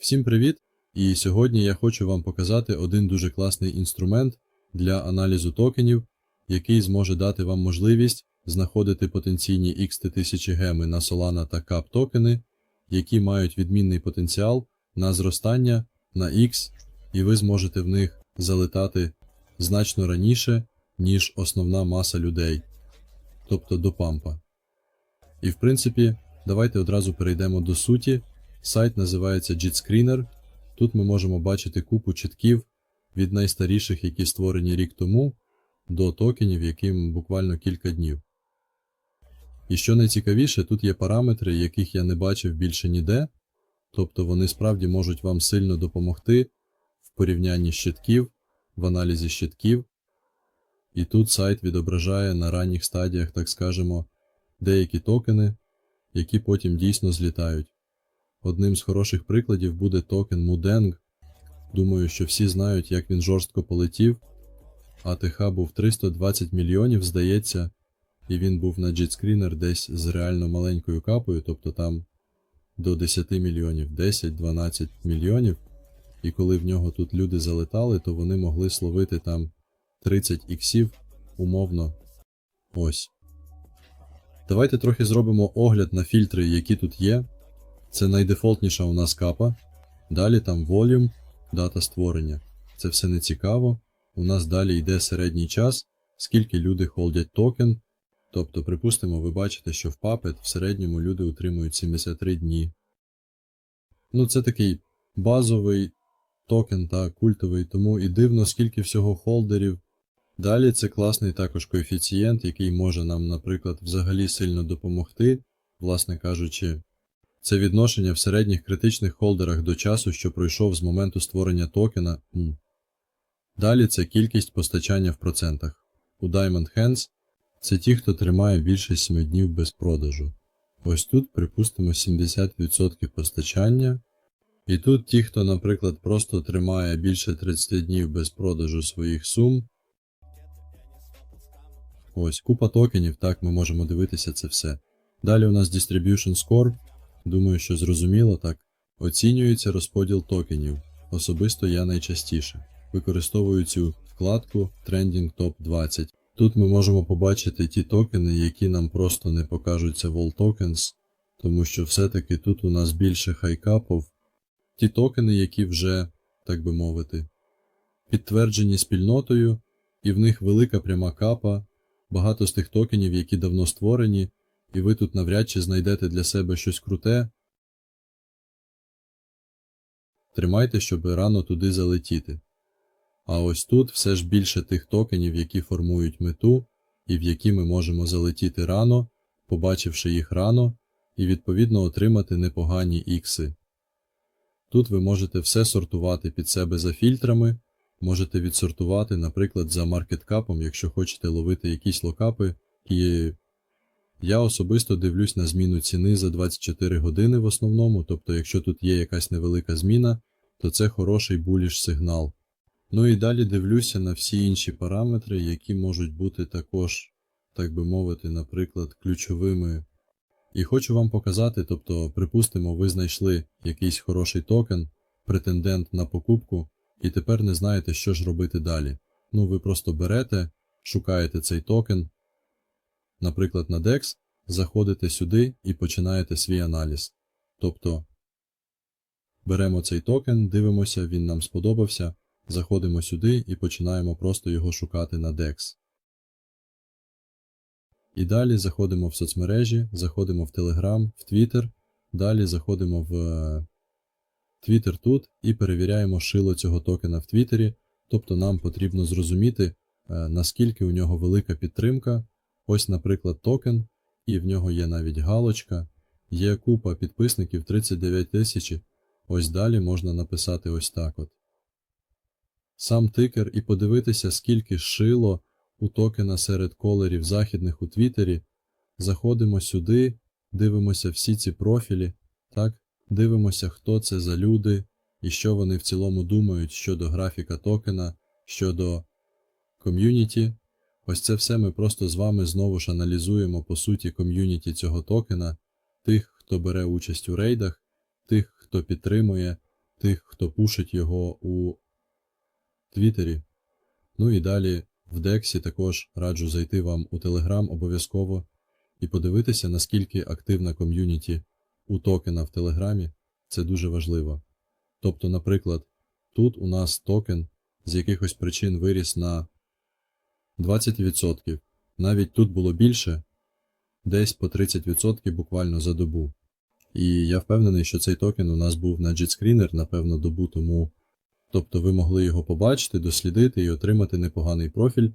Всім привіт! І сьогодні я хочу вам показати один дуже класний інструмент для аналізу токенів, який зможе дати вам можливість знаходити потенційні XT1000 геми на Solana та CAP токени, які мають відмінний потенціал на зростання на X, і ви зможете в них залетати значно раніше, ніж основна маса людей, тобто до пампа. І в принципі, давайте одразу перейдемо до суті. Сайт називається JITScreener. Тут ми можемо бачити купу чітків від найстаріших, які створені рік тому, до токенів, яким буквально кілька днів. І що найцікавіше, тут є параметри, яких я не бачив більше ніде, тобто вони справді можуть вам сильно допомогти в порівнянні щитків, в аналізі щитків. І тут сайт відображає на ранніх стадіях, так скажемо, деякі токени, які потім дійсно злітають. Одним з хороших прикладів буде токен Mudeng. Думаю, що всі знають, як він жорстко полетів. АТХ був 320 мільйонів, здається, і він був на JetScreener десь з реально маленькою капою, тобто там до 10 мільйонів, 10-12 мільйонів. І коли в нього тут люди залетали, то вони могли словити там 30 іксів умовно. Ось. Давайте трохи зробимо огляд на фільтри, які тут є. Це найдефолтніша у нас капа. Далі там volume, дата створення. Це все не цікаво. У нас далі йде середній час, скільки люди холдять токен. Тобто, припустимо, ви бачите, що в Puppet в середньому люди утримують 73 дні. Ну, це такий базовий токен та культовий, тому і дивно, скільки всього холдерів. Далі це класний також коефіцієнт, який може нам, наприклад, взагалі сильно допомогти, власне кажучи. Це відношення в середніх критичних холдерах до часу, що пройшов з моменту створення токена. М. Далі це кількість постачання в процентах. У Diamond Hands це ті, хто тримає більше 7 днів без продажу. Ось тут, припустимо, 70% постачання. І тут ті, хто, наприклад, просто тримає більше 30 днів без продажу своїх сум. Ось купа токенів, так ми можемо дивитися це все. Далі у нас Distribution Score. Думаю, що зрозуміло так. Оцінюється розподіл токенів. Особисто я найчастіше. Використовую цю вкладку Trending Top 20. Тут ми можемо побачити ті токени, які нам просто не покажуться Wall Tokens, тому що все-таки тут у нас більше хайкапов. Ті токени, які вже, так би мовити, підтверджені спільнотою, і в них велика пряма капа, багато з тих токенів, які давно створені, і ви тут навряд чи знайдете для себе щось круте. Тримайте, щоб рано туди залетіти. А ось тут все ж більше тих токенів, які формують мету, і в які ми можемо залетіти рано, побачивши їх рано, і відповідно отримати непогані ікси. Тут ви можете все сортувати під себе за фільтрами, можете відсортувати, наприклад, за маркеткапом, якщо хочете ловити якісь локапи, і я особисто дивлюсь на зміну ціни за 24 години в основному, тобто якщо тут є якась невелика зміна, то це хороший буліш сигнал. Ну і далі дивлюся на всі інші параметри, які можуть бути також, так би мовити, наприклад, ключовими. І хочу вам показати, тобто, припустимо, ви знайшли якийсь хороший токен, претендент на покупку, і тепер не знаєте, що ж робити далі. Ну, ви просто берете, шукаєте цей токен, наприклад, на DEX, заходите сюди і починаєте свій аналіз. Тобто беремо цей токен, дивимося, він нам сподобався, заходимо сюди і починаємо просто його шукати на DEX. І далі заходимо в соцмережі, заходимо в Telegram, в Twitter, далі заходимо в е, Twitter тут і перевіряємо шило цього токена в Твіттері, тобто нам потрібно зрозуміти, е, наскільки у нього велика підтримка. Ось, наприклад, токен, і в нього є навіть галочка, є купа підписників 39 тисяч. Ось далі можна написати ось так от. Сам тикер і подивитися, скільки шило у токена серед колерів західних у Твіттері. Заходимо сюди, дивимося всі ці профілі, так, дивимося, хто це за люди і що вони в цілому думають щодо графіка токена, щодо ком'юніті. Ось це все ми просто з вами знову ж аналізуємо по суті ком'юніті цього токена, тих, хто бере участь у рейдах, тих, хто підтримує, тих, хто пушить його у Твіттері. Ну і далі в Дексі також раджу зайти вам у Телеграм обов'язково і подивитися, наскільки активна ком'юніті у токена в Телеграмі. Це дуже важливо. Тобто, наприклад, тут у нас токен з якихось причин виріс на 20%. Навіть тут було більше, десь по 30% буквально за добу. І я впевнений, що цей токен у нас був на JetScreener, напевно, добу тому. Тобто ви могли його побачити, дослідити і отримати непоганий профіль